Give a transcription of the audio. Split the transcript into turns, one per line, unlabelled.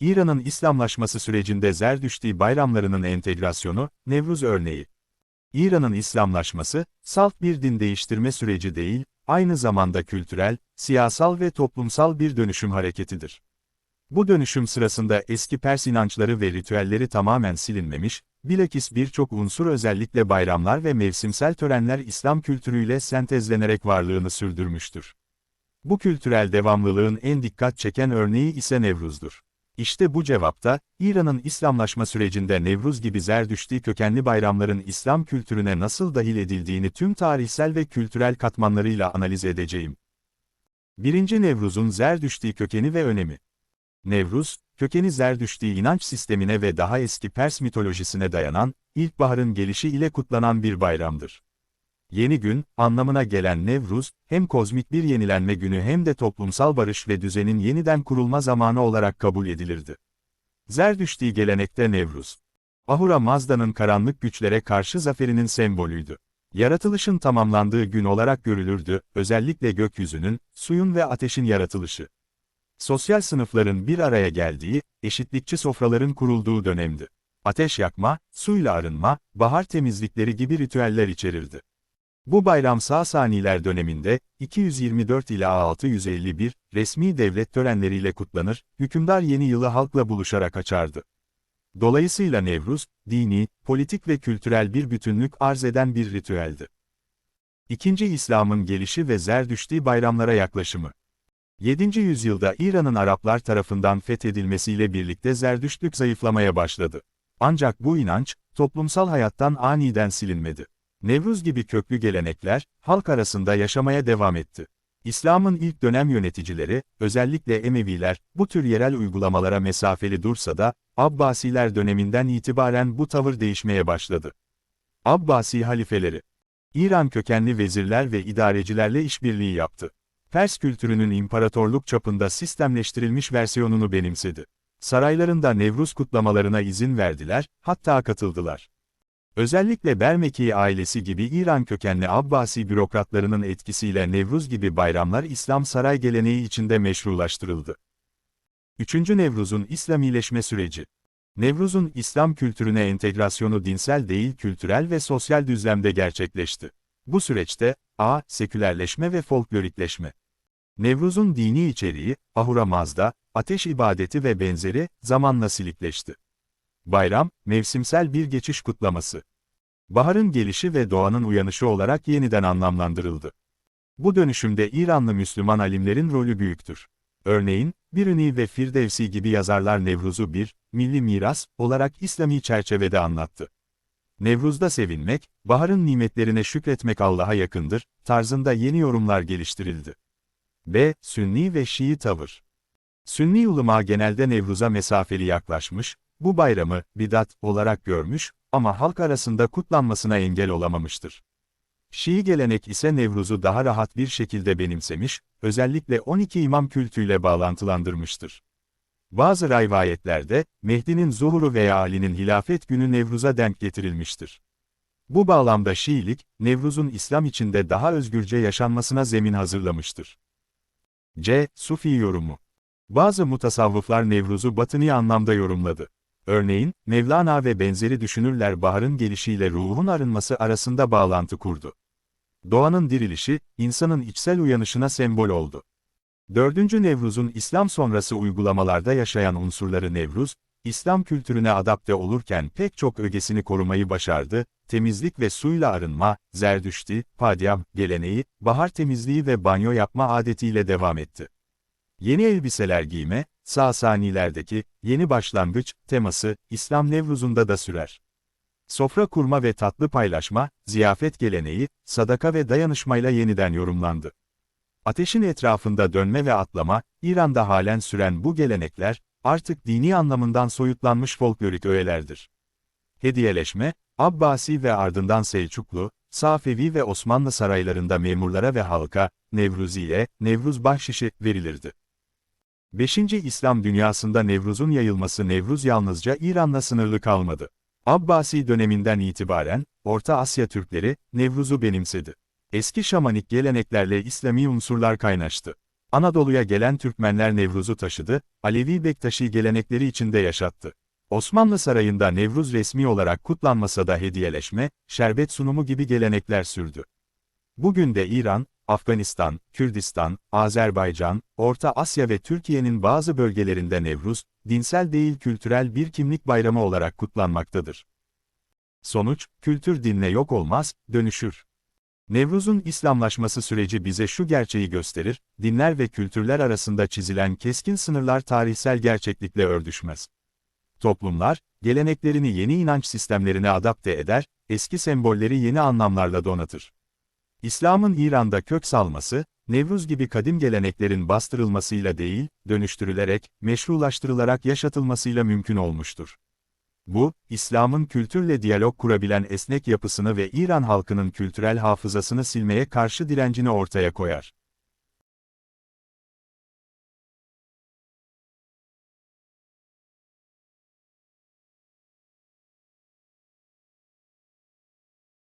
İran'ın İslamlaşması sürecinde Zerdüşti bayramlarının entegrasyonu, Nevruz örneği. İran'ın İslamlaşması, salt bir din değiştirme süreci değil, aynı zamanda kültürel, siyasal ve toplumsal bir dönüşüm hareketidir. Bu dönüşüm sırasında eski Pers inançları ve ritüelleri tamamen silinmemiş, bilakis birçok unsur özellikle bayramlar ve mevsimsel törenler İslam kültürüyle sentezlenerek varlığını sürdürmüştür. Bu kültürel devamlılığın en dikkat çeken örneği ise Nevruz'dur. İşte bu cevapta, İran'ın İslamlaşma sürecinde Nevruz gibi Zerdüşti kökenli bayramların İslam kültürüne nasıl dahil edildiğini tüm tarihsel ve kültürel katmanlarıyla analiz edeceğim. 1. Nevruz'un Zerdüşti kökeni ve önemi. Nevruz, kökeni Zerdüşti inanç sistemine ve daha eski Pers mitolojisine dayanan, ilkbaharın gelişi ile kutlanan bir bayramdır. Yeni gün, anlamına gelen Nevruz, hem kozmik bir yenilenme günü hem de toplumsal barış ve düzenin yeniden kurulma zamanı olarak kabul edilirdi. Zerdüşti gelenekte Nevruz, Ahura Mazda'nın karanlık güçlere karşı zaferinin sembolüydü. Yaratılışın tamamlandığı gün olarak görülürdü, özellikle gökyüzünün, suyun ve ateşin yaratılışı. Sosyal sınıfların bir araya geldiği, eşitlikçi sofraların kurulduğu dönemdi. Ateş yakma, suyla arınma, bahar temizlikleri gibi ritüeller içerirdi. Bu bayram Sasaniler döneminde, 224 ila 651, resmi devlet törenleriyle kutlanır, hükümdar yeni yılı halkla buluşarak açardı. Dolayısıyla Nevruz, dini, politik ve kültürel bir bütünlük arz eden bir ritüeldi. İkinci İslam'ın gelişi ve Zerdüşti bayramlara yaklaşımı. 7. yüzyılda İran'ın Araplar tarafından fethedilmesiyle birlikte Zerdüştlük zayıflamaya başladı. Ancak bu inanç, toplumsal hayattan aniden silinmedi. Nevruz gibi köklü gelenekler, halk arasında yaşamaya devam etti. İslam'ın ilk dönem yöneticileri, özellikle Emeviler, bu tür yerel uygulamalara mesafeli dursa da, Abbasiler döneminden itibaren bu tavır değişmeye başladı. Abbasi halifeleri, İran kökenli vezirler ve idarecilerle işbirliği yaptı. Pers kültürünün imparatorluk çapında sistemleştirilmiş versiyonunu benimsedi. Saraylarında Nevruz kutlamalarına izin verdiler, hatta katıldılar. Özellikle Bermeki ailesi gibi İran kökenli Abbasi bürokratlarının etkisiyle Nevruz gibi bayramlar İslam saray geleneği içinde meşrulaştırıldı. 3. Nevruz'un İslamileşme süreci Nevruz'un İslam kültürüne entegrasyonu dinsel değil kültürel ve sosyal düzlemde gerçekleşti. Bu süreçte, a. Sekülerleşme ve folklorikleşme. Nevruz'un dini içeriği, Ahura Mazda, ateş ibadeti ve benzeri, zamanla silikleşti. Bayram, mevsimsel bir geçiş kutlaması. Baharın gelişi ve doğanın uyanışı olarak yeniden anlamlandırıldı. Bu dönüşümde İranlı Müslüman alimlerin rolü büyüktür. Örneğin, Biruni ve Firdevsi gibi yazarlar Nevruz'u bir, milli miras, olarak İslami çerçevede anlattı. Nevruz'da sevinmek, baharın nimetlerine şükretmek Allah'a yakındır, tarzında yeni yorumlar geliştirildi. B. Sünni ve Şii tavır. Sünni ulema genelde Nevruz'a mesafeli yaklaşmış, bu bayramı, bidat, olarak görmüş, ama halk arasında kutlanmasına engel olamamıştır. Şii gelenek ise Nevruz'u daha rahat bir şekilde benimsemiş, özellikle 12 imam kültüyle bağlantılandırmıştır. Bazı rivayetlerde, Mehdi'nin zuhuru veya Ali'nin hilafet günü Nevruz'a denk getirilmiştir. Bu bağlamda Şiilik, Nevruz'un İslam içinde daha özgürce yaşanmasına zemin hazırlamıştır. C. Sufi yorumu. Bazı mutasavvıflar Nevruz'u batıni anlamda yorumladı. Örneğin, Mevlana ve benzeri düşünürler baharın gelişiyle ruhun arınması arasında bağlantı kurdu. Doğanın dirilişi, insanın içsel uyanışına sembol oldu. 4. Nevruz'un İslam sonrası uygulamalarda yaşayan unsurları Nevruz, İslam kültürüne adapte olurken pek çok ögesini korumayı başardı, temizlik ve suyla arınma, zerdüşti, padyam, geleneği, bahar temizliği ve banyo yapma adetiyle devam etti. Yeni elbiseler giyme, Sasanilerdeki, yeni başlangıç, teması, İslam Nevruz'unda da sürer. Sofra kurma ve tatlı paylaşma, ziyafet geleneği, sadaka ve dayanışmayla yeniden yorumlandı. Ateşin etrafında dönme ve atlama, İran'da halen süren bu gelenekler, artık dini anlamından soyutlanmış folklorik öğelerdir. Hediyeleşme, Abbasi ve ardından Selçuklu, Safevi ve Osmanlı saraylarında memurlara ve halka, Nevruziye, Nevruz bahşişi verilirdi. 5. İslam dünyasında Nevruz'un yayılması Nevruz yalnızca İran'la sınırlı kalmadı. Abbasi döneminden itibaren, Orta Asya Türkleri, Nevruz'u benimsedi. Eski şamanik geleneklerle İslami unsurlar kaynaştı. Anadolu'ya gelen Türkmenler Nevruz'u taşıdı, Alevi Bektaşi gelenekleri içinde yaşattı. Osmanlı Sarayı'nda Nevruz resmi olarak kutlanmasa da hediyeleşme, şerbet sunumu gibi gelenekler sürdü. Bugün de İran, Afganistan, Kürdistan, Azerbaycan, Orta Asya ve Türkiye'nin bazı bölgelerinde Nevruz, dinsel değil kültürel bir kimlik bayramı olarak kutlanmaktadır. Sonuç, kültür dinle yok olmaz, dönüşür. Nevruz'un İslamlaşması süreci bize şu gerçeği gösterir, dinler ve kültürler arasında çizilen keskin sınırlar tarihsel gerçeklikle örtüşmez. Toplumlar, geleneklerini yeni inanç sistemlerine adapte eder, eski sembolleri yeni anlamlarla donatır. İslam'ın İran'da kök salması, Nevruz gibi kadim geleneklerin bastırılmasıyla değil, dönüştürülerek, meşrulaştırılarak yaşatılmasıyla mümkün olmuştur. Bu, İslam'ın kültürle diyalog kurabilen esnek yapısını ve İran halkının kültürel hafızasını silmeye karşı direncini ortaya koyar.